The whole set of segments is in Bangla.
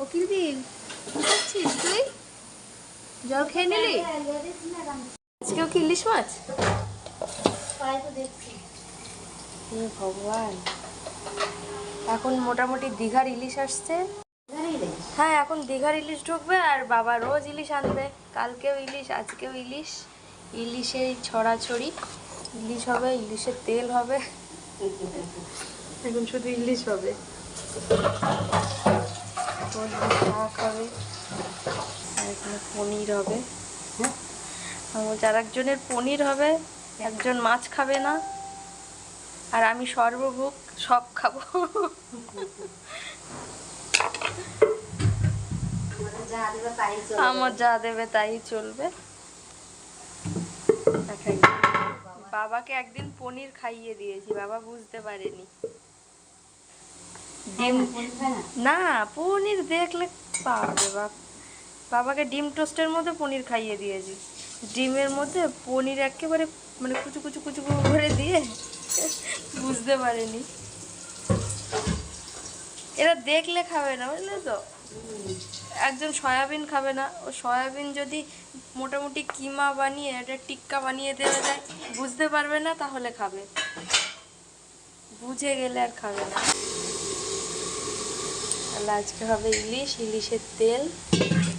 কি তুই? জল খেয়ে নিলি? আজকেও কি ইলিশ মাছ? ভগবান। এখন মোটামুটি দীঘার ইলিশ আসছে। হ্যাঁ এখন দীঘার ইলিশ ঢুকবে আর বাবা রোজ ইলিশ আনবে। কালকেও ইলিশ আজকেও ইলিশ। ইলিশের ছড়াছড়ি। ইলিশ হবে ইলিশের তেল হবে। এখন শুধু ইলিশ হবে। সর্ষে শাক হবে। আর এখানে পনির হবে। যার একজনের পনির হবে একজন মাছ খাবে না আর আমি সর্বভোগ সব খাব। আমার যা দেবে তাই চলবে। বাবাকে একদিন পনির খাইয়ে দিয়েছি বাবা বুঝতে পারেনি। ডিম না? পনির দেখলে পাবে বাপ। বাবাকে ডিম টোস্টের মধ্যে পনির খাইয়ে দিয়েছি। ডিমের মধ্যে পনির একেবারে মানে কুচু কুচু কুচু কুচু করে দিয়ে বুঝতে পারেনি। এরা দেখলে খাবে না বুঝলে তো? একজন সয়াবিন খাবে না। ও সয়াবিন যদি মোটামুটি কিমা বানিয়ে একটা টিক্কা বানিয়ে দেওয়া যায় বুঝতে পারবে না তাহলে খাবে। বুঝে গেলে আর খাবে না। তাহলে আজকে হবে ইলিশ ইলিশের তেল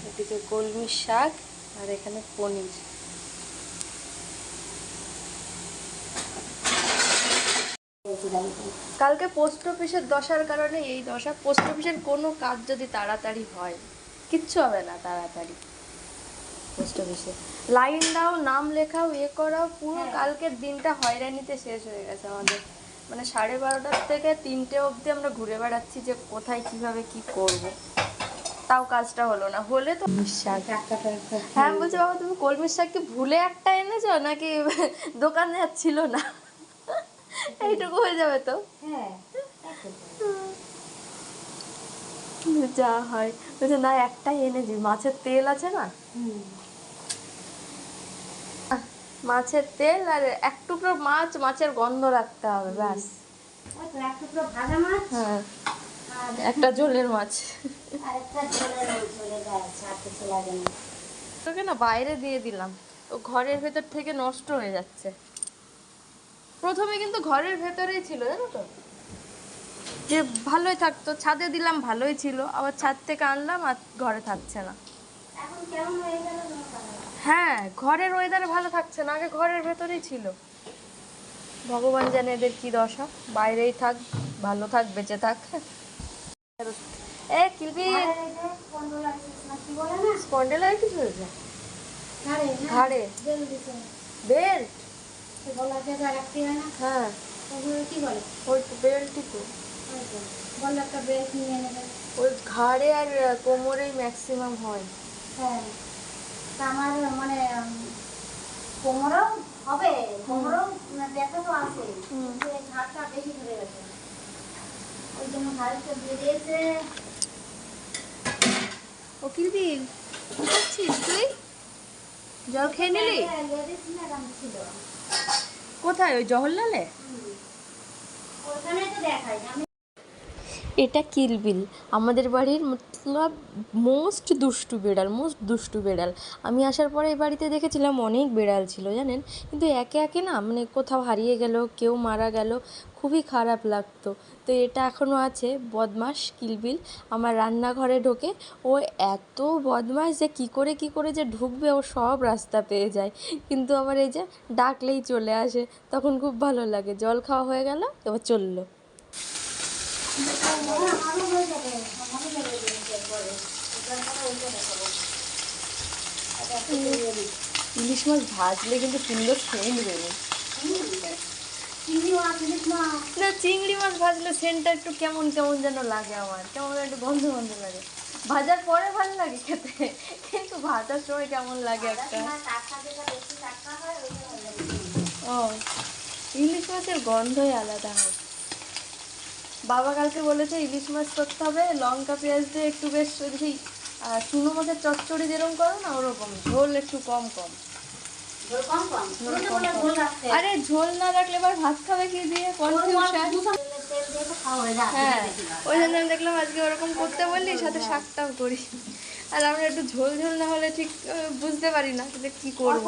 এদিকে কলমি শাক আর এখানে পনির। কালকে পোস্ট অফিসের দশার কারণে এই দশা পোস্ট অফিসের কোনো কাজ যদি তাড়াতাড়ি হয় কিচ্ছু হবে না তাড়াতাড়ি। পোস্ট অফিসে লাইন দাও নাম লেখাও এ করাও পুরো কালকের দিনটা হয়রানিতে শেষ হয়ে গেছে আমাদের। মানে সাড়ে বারোটার থেকে তিনটে অবধি আমরা ঘুরে বেড়াচ্ছি যে কোথায় কীভাবে কি করব। তাও কাজটা হলো না। হলে তো শাক। হ্যাঁ বলছি বাবা তুমি কলমির শাক কি ভুলে একটা এনেছো? নাকি দোকানে আর ছিল না? এইটুকু হয়ে যাবে তো? যা হয়। বলছে না একটাই এনেছি। মাছের তেল আছে না? মাছের তেল আর এক টুকরো মাছ মাছের গন্ধ রাখতে হবে ব্যাস। ভাজা মাছ হ্যাঁ একটা জলের মাছ। তোকে না বাইরে দিয়ে দিলাম। তো ঘরের ভেতর থেকে নষ্ট হয়ে যাচ্ছে। প্রথমে কিন্তু ঘরের ভেতরেই ছিল জানো তো? যে ভালোই থাকতো ছাদে দিলাম ভালোই ছিল আবার ছাদ থেকে আনলাম আর ঘরে থাকছে না। এখন কেমন হয়ে গেল? হ্যাঁ ঘরের ওয়েদারে ভালো থাকছে না আগে ঘরের ভেতরেই ছিল। ভগবান জানে এদের কি দশা বাইরেই থাক ভালো থাক বেঁচে থাক। এ কিলবি স্পন্ডেলাইটিস হয়েছে? ঘাড়ে। বেল্ট? হয় কি বলে? ওই বেল্টই তো। ওই একটা belt নিয়ে নেবে। ওই ঘাড়ে আর কোমরেই ম্যাক্সিমাম হয়। হ্যাঁ। তা আমার মানে কোমরেও হবে? কোমরেও ব্যথা তো আছে। হুম। কিন্তু এই ঘাড়টা বেশি ধরে গেছে। ওই জন্য কিলবি কি করছিস তুই? জল খেয়ে নিলি? লেডিস ম্যাডাম ছিল কোথায়? ওই জহরলালে? ওখানে তো দেখাই। আমি এটা কিলবিল আমাদের বাড়ির মতলব মোস্ট দুষ্টু বেড়াল মোস্ট দুষ্টু বেড়াল। আমি আসার পরে এই বাড়িতে দেখেছিলাম অনেক বেড়াল ছিল, জানেন? কিন্তু একে একে না মানে কোথাও হারিয়ে গেল, কেউ মারা গেল, খুবই খারাপ লাগতো। তো এটা এখনও আছে বদমাস কিলবিল আমার রান্নাঘরে ঢোকে, ও এত বদমাস যে কি করে কি করে যে ঢুকবে, ও সব রাস্তা পেয়ে যায়। কিন্তু আবার এই যে ডাকলেই চলে আসে, তখন খুব ভালো লাগে। জল খাওয়া হয়ে গেল, এবার চলল। ইলিশ মাছ ভাজলে কিন্তু সুন্দর সেন্ট মাছ না, চিংড়ি মাছ ভাজলে সেন্টটা একটু কেমন কেমন যেন লাগে আমার। কেমন একটু গন্ধ গন্ধ লাগে। ভাজার পরে ভালো লাগে খেতে, কিন্তু ভাজার সময় কেমন লাগে একটা। ও, ইলিশ মাছের গন্ধই আলাদা হয়। বাবা কালকে বলেছে ইলিশ মাছ করতে হবে লঙ্কা পেঁয়াজ দিয়ে একটু বেশ সেই চুনো মাছের চচ্চড়ি যেরকম করো না ওরকম। ঝোল একটু কম কম। আরে ঝোল না রাখলে এবার ভাত খাবে কি দিয়ে? হয়ে হ্যাঁ। ওই জন্য আমি দেখলাম আজকে ওরকম করতে বললি সাথে শাকটাও করি। আর আমরা একটু ঝোল ঝোল না হলে ঠিক বুঝতে পারি না যে কি করব।